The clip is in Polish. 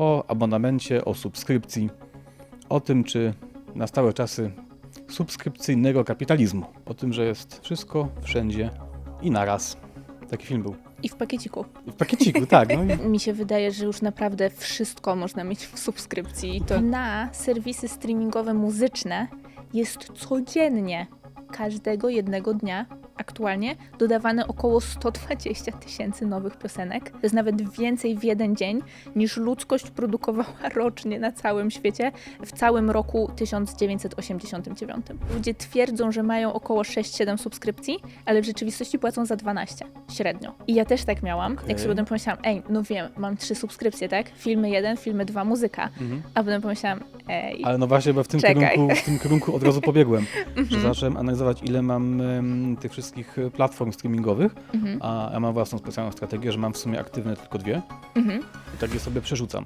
o abonamencie, o subskrypcji, o tym, czy nastały czasy subskrypcyjnego kapitalizmu. O tym, że jest wszystko, wszędzie i naraz. Taki film był. I w pakieciku. I w pakieciku, tak. No i Mi się wydaje, że już naprawdę wszystko można mieć w subskrypcji. I to na serwisy streamingowe muzyczne jest codziennie, każdego jednego dnia aktualnie dodawane około 120 tysięcy nowych piosenek. To jest nawet więcej w jeden dzień niż ludzkość produkowała rocznie na całym świecie w całym roku 1989. Ludzie twierdzą, że mają około 6-7 subskrypcji, ale w rzeczywistości płacą za 12 średnio. I ja też tak miałam. Okej. Jak sobie potem pomyślałam, ej, no wiem, mam trzy subskrypcje, tak? Filmy jeden, filmy dwa, muzyka. Mhm. A potem pomyślałam, ej, Ale no właśnie, bo w tym, Czekaj. kierunku, w tym kierunku od razu pobiegłem, że Mhm. zacząłem analizować, ile mam em, tych wszystkich e, platform streamingowych, mhm, a ja mam własną specjalną strategię, że mam w sumie aktywne tylko dwie mhm. i tak je sobie przerzucam.